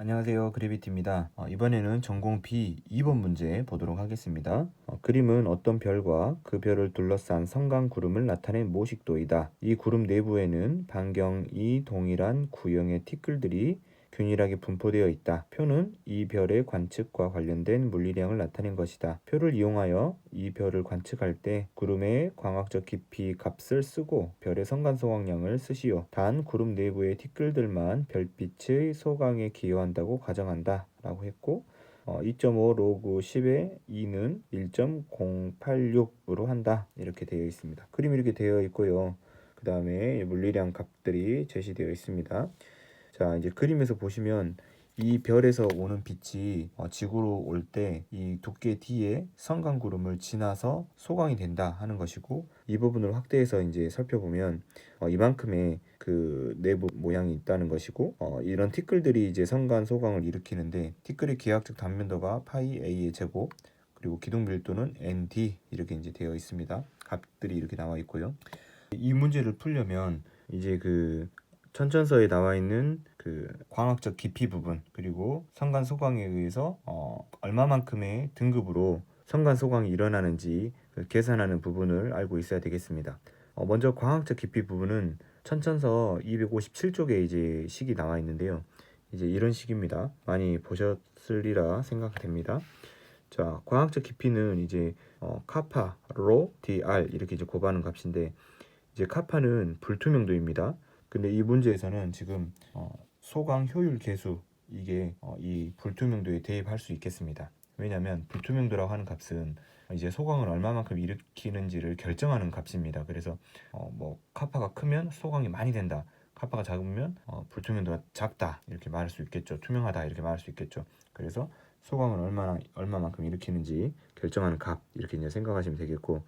안녕하세요. 그래비티입니다. 어, 이번에는 전공 B 2번 문제 보도록 하겠습니다. 어, 그림은 어떤 별과 그 별을 둘러싼 성강 구름을 나타낸 모식도이다. 이 구름 내부에는 반경 이 동일한 구형의 티끌들이 균일하게 분포되어 있다. 표는 이 별의 관측과 관련된 물리량을 나타낸 것이다. 표를 이용하여 이 별을 관측할 때 구름의 광학적 깊이 값을 쓰고 별의 성간 소각량을 쓰시오. 단 구름 내부의 티끌들만 별빛의 소강에 기여한다고 가정한다 라고 했고 어, 2.5 로그 10의 2는 1.086으로 한다. 이렇게 되어 있습니다. 그림이 이렇게 되어 있고요. 그 다음에 물리량 값들이 제시되어 있습니다 자 이제 그림에서 보시면 이 별에서 오는 빛이 어, 지구로 올 때 이 두께 D의 성강구름을 지나서 소강이 된다 하는 것이고 이 부분을 확대해서 이제 살펴보면 어, 이만큼의 그 내부 모양이 있다는 것이고 어, 이런 티끌들이 이제 성간 소강을 일으키는데 티끌의 기하학적 단면도가 파이 a의 제곱 그리고 기둥 밀도는 nd 이렇게 이제 되어 있습니다. 값들이 이렇게 나와 있고요. 이 문제를 풀려면 이제 그 천천서에 나와 있는 그 광학적 깊이 부분 그리고 성간 소강에 의해서 어, 얼마만큼의 등급으로 성간 소강이 일어나는지 그 계산하는 부분을 알고 있어야 되겠습니다. 어, 먼저 광학적 깊이 부분은 천천서 257쪽에 이제 식이 나와 있는데요. 이제 이런 식입니다. 많이 보셨으리라 생각됩니다. 자, 광학적 깊이는 이제 어, 카파, 로, dr 이렇게 이제 곱하는 값인데 이제 카파는 불투명도입니다. 근데 이 문제에서는 지금 어, 소강 효율 계수 이게 어, 이 불투명도에 대입할 수 있겠습니다. 왜냐하면 불투명도라고 하는 값은 이제 소강을 얼마만큼 일으키는지를 결정하는 값입니다. 그래서 어, 뭐 카파가 크면 소강이 많이 된다. 카파가 작으면 어, 불투명도가 작다 이렇게 말할 수 있겠죠. 투명하다 이렇게 말할 수 있겠죠. 그래서 소강을 얼마나 얼마만큼 일으키는지 결정하는 값 이렇게 이제 생각하시면 되겠고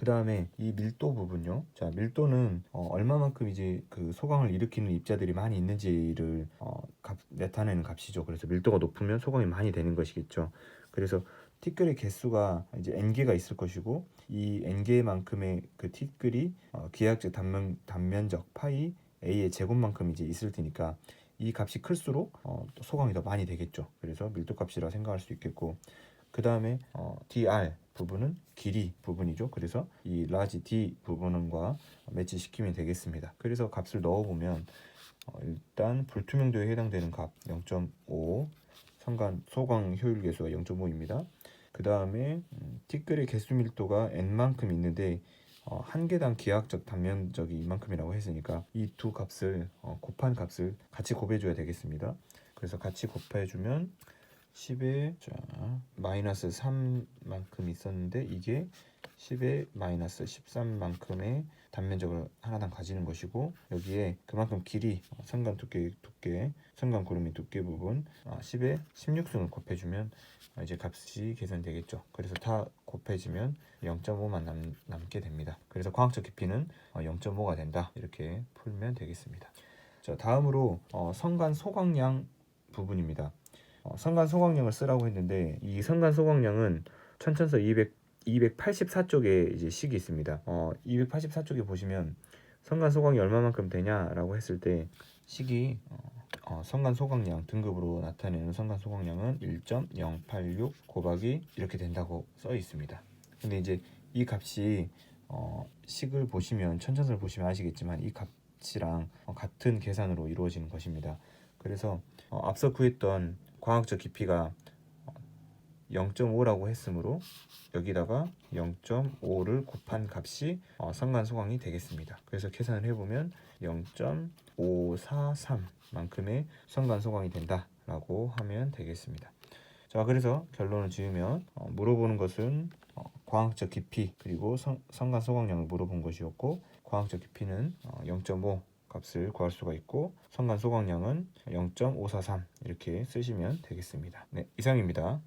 그 다음에 이 밀도 부분요. 자, 밀도는 어, 얼마만큼 이제 그 소강을 일으키는 입자들이 많이 있는지를 어, 값, 나타내는 값이죠. 그래서 밀도가 높으면 소강이 많이 되는 것이겠죠. 그래서 티끌의 개수가 이제 n 개가 있을 것이고 이 n 개만큼의 그 티끌이 어, 기하학적 단면 단면적 파이 a의 제곱만큼 이제 있을 테니까 이 값이 클수록 어, 또 소강이 더 많이 되겠죠. 그래서 밀도 값이라 생각할 수 있겠고 그 다음에 어, dr 부분은 길이 부분이죠. 그래서 이 라지 d 부분과 매치시키면 되겠습니다. 그래서 값을 넣어보면 어, 일단 불투명도에 해당되는 값 0.5 상간 소광 효율 계수가 0.5입니다. 그 다음에 음, 티끌의 개수 밀도가 n만큼 있는데 어, 한 개당 기하학적 단면적이 이만큼이라고 했으니까 이 두 값을 어, 곱한 값을 같이 곱해줘야 되겠습니다. 그래서 같이 곱해주면 10에 자 마이너스 3만큼 있었는데 이게 10에 마이너스 13만큼의 단면적을 하나당 가지는 것이고 여기에 그만큼 길이 어, 선간 두께 두께 선간 구름의 두께 부분 10에 16승을 곱해주면 어, 이제 값이 계산되겠죠. 그래서 다 곱해지면 0.5만 남, 남게 됩니다. 그래서 광학적 깊이는 0.5가 된다. 이렇게 풀면 되겠습니다. 자 다음으로 어, 선간 소각량 부분입니다. 어, 선간 소각량을 쓰라고 했는데 이 선간 소각량은 천천서 200 284쪽에 이제 식이 있습니다. 어, 284쪽에 보시면 선간 소각이 얼마만큼 되냐라고 했을 때 식이 어, 어, 선간 소각량 등급으로 나타내는 선간 소각량은 1.086 곱하기 이렇게 된다고 써 있습니다. 근데 이제 이 값이 어, 식을 보시면 천천서를 보시면 아시겠지만 이 값이랑 어, 같은 계산으로 이루어지는 것입니다. 그래서 어, 앞서 구했던 광학적 깊이가 0.5라고 했으므로 여기다가 0.5를 곱한 값이 어, 상관소강이 되겠습니다. 그래서 계산을 해보면 0.543만큼의 상관소강이 된다라고 하면 되겠습니다. 자, 그래서 결론을 지으면 어, 물어보는 것은 어, 광학적 깊이 그리고 성, 상관소강량을 물어본 것이었고 광학적 깊이는 어, 0.5 값을 구할 수가 있고 성간 소각량은 0.543 이렇게 쓰시면 되겠습니다. 네, 이상입니다.